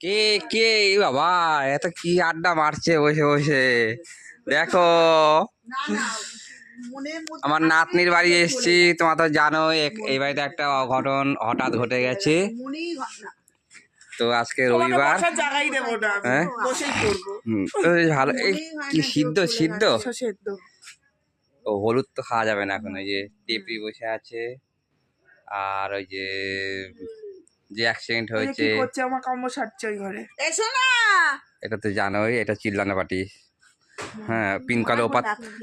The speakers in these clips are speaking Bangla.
কে কে? বাবা এত কি আড্ডা মারছে বসে বসে। দেখো। আমার নাতনির বাড়ি এসেছি তোমার তো জানো এই বাড়িতে একটা অঘটন হঠাৎ ঘটে গেছে। তো আজকে রবিবার। হ্যাঁ? ভালো। এই কি সিদ্ধ সিদ্ধ? ও হলুদ তো খাওয়া যাবে না এখন ওই যে টেপি বসে আছে। আর ওই যে যে অ্যাক্সিডেন্ট হয়েছে কি করছে? আমার কাম্য সারছে ওই ঘরে। এসো না এটা তো জানোই এটা চিল্লানো পার্টি হ্যাঁ পিন কলে ওপার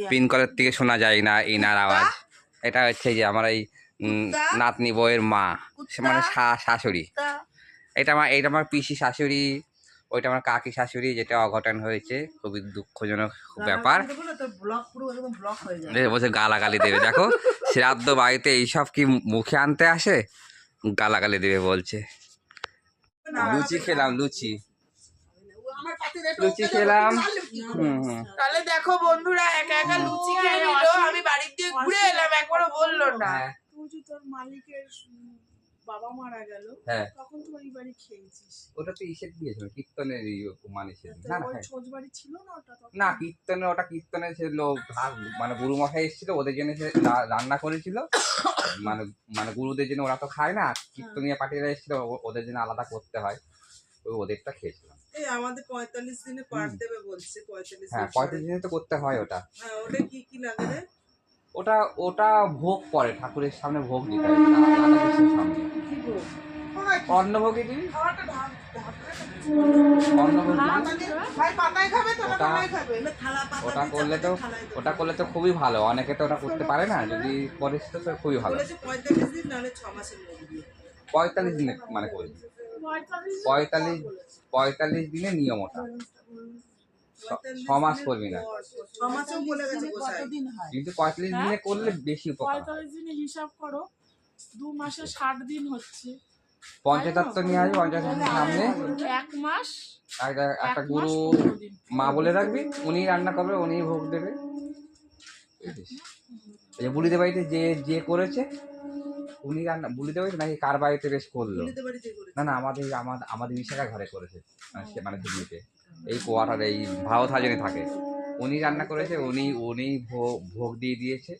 পিন কলের থেকে শোনা যায় না ইনার আওয়াজ। এটা হচ্ছে যে আমার এই নাতনি বউয়ের মা। সে মানে শা- শাশুড়ি। এটা আমার এটা আমার পিসি শাশুড়ি ওইটা আমার কাকি শাশুড়ি যেটা অঘটন হয়েছে। খুবই দুঃখজনক ব্যাপার। এ বলছে গালাগালি দেবে। দেখো শ্রাদ্ধ বাড়িতে এইসব কি মুখে আনতে আসে? গালাগালি দেবে বলছে। লুচি খেলাম লুচি। লুচি খেলাম। হুম হুম। তাহলে দেখো বন্ধুরা একা একা লুচি খেয়ে নিল। আমি বাড়ির দিয়ে ঘুরে এলাম একবারও বলল না। হ্যাঁ। তুই তোর মালিকের বাবা মারা গেল হ্যাঁ তখন তো ওই বাড়ি খেয়েছিস ওটা তো ইসের দিয়েছিল কীর্তনের মানুষের তো না না হ্যাঁ। ছোট বাড়ি ছিল না ওটা না কীর্তনে ওটা কীর্তনে সে লোক মানে গুরু মশাই এসেছিল ওদের জন্য সে রান্না করেছিল মানে মানে গুরুদের জন্য ওরা তো খায় না কীর্তনীয় পার্টিরা এসেছিল ওদের জন্য আলাদা করতে হয় ওই ওদেরটা খেয়েছিলাম এই আমাদের পঁয়তাল্লিশ দিনে পার দেবে বলছে পঁয়তাল্লিশ হ্যাঁ পঁয়তাল্লিশ দিনে তো করতে হয় ওটা হ্যাঁ ওটা কি কি লাগে ওটা ওটা ভোগ পরে ঠাকুরের সামনে ভোগ দিতে হয় রা- রাধাকৃষ্ণের সামনে অন্নভোগই দিবি অন্নভোগ দিবি ওটা- করলে তো। ওটা করলে তো খুবই ভালো। অনেকে তো ওটা করতে পারে না। যদি করিস তো খুবই ভালো। পঁয়তাল্লিশ দিন মানে করি পঁয়তাল্লিশ পঁয়তাল্লিশ দিনে নিয়ম ওটা। ছ মাস করবি না। হয়? কিন্তু পঁয়তাল্লিশ দিনে করলে বেশি উপকার। পঁয়তাল্লিশ দিনে হিসাব করো। দু মাসে ষাট দিন হচ্ছে। পঞ্চতত্ত্ব নিয়ে আসবি পঞ্চতত্ত্বের সামনে। এক মাস? একটা একটা গুরু মা বলে রাখবি উনি রান্না করবে উনি ভোগ দেবে। এই যে বুড়িদের বাড়িতে যে যে করেছে উনি রান্না বুড়িদের বাড়িতে নাকি কার বাড়িতে বেশ করল? না না আমাদের আমাদের আমাদের বিশাখা ঘরে করেছে মানে সে মানে দিল্লিতে। এই কোয়াটার এই ভারত হাজনে থাকে। উনি রান্না করেছে উনি উনি ভোগ ভোগ দিয়ে দিয়েছে?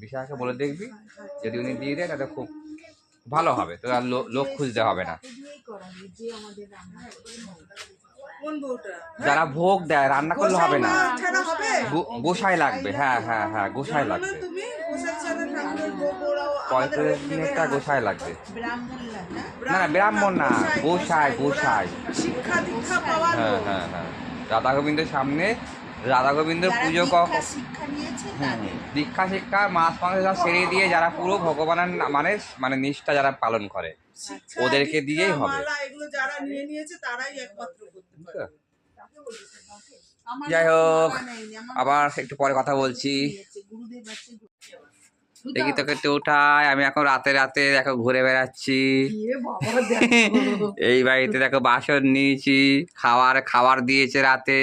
বিশাখাকে বলে দেখবি যদি উনি দিয়ে দেয় তাহলে খুব ভালো হবে তো আর লো- লোক খুঁজতে হবে না। যারা ভোগ দেয় রান্না করলে হবে না। গোসাই গোসাই লাগবে হ্যাঁ হ্যাঁ হ্যাঁ গোসাই লাগবে। পঁয়ত্রিশ দিনেরটা গোসাই লাগবে। না না? ব্রাহ্মণ না গোসাই গোসাই শিক্ষা দীক্ষা পাওয়া হ্যাঁ হ্যাঁ হ্যাঁ। রাধা গোবিন্দের সামনে রাধা গোবিন্দের পুজো তাদের। দীক্ষা শিক্ষা মাস মাস সব সেরে দিয়ে যারা পুরো ভগবানের মানে মানে নিষ্ঠা যারা পালন করে ওদেরকে দিয়েই হবে। মালা এগুলো যারা নিয়ে নিয়েছে তারাই একমাত্র করতে পারে আমার যাই হোক আবার একটু পরে কথা বলছি। দেখি তোকে একটু উঠায় আমি এখন রাতে রাতে দেখো ঘুরে বেড়াচ্ছি। এই বাড়িতে দেখো বাসন নিয়েছি খাওয়ার খাবার দিয়েছে রাতে।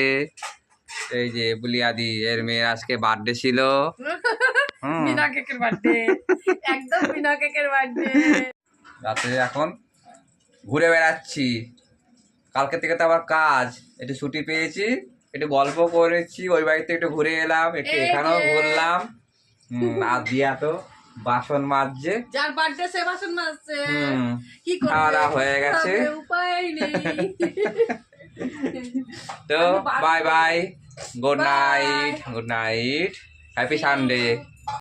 এই যে বুলিয়াদি এর মেয়ের আজকে বার্থডে ছিল। বিনা কেকের বার্থডে একদম বিনা কেকের বার্থডে রাতে এখন ঘুরে বেড়াচ্ছি। কালকে থেকে তো আবার কাজ। একটু ছুটি পেয়েছি একটু গল্প করেছি ওই বাড়িতে একটু ঘুরে এলাম একটু এখানেও ঘুরলাম। আর দিয়া তো বাসন মাজছে। যার বার্থডে সে বাসন মাজছে। কি খাওয়া হয়ে গেছে। উপায় নেই। তো bye bye Good Bye. night. Good night. Happy Sunday.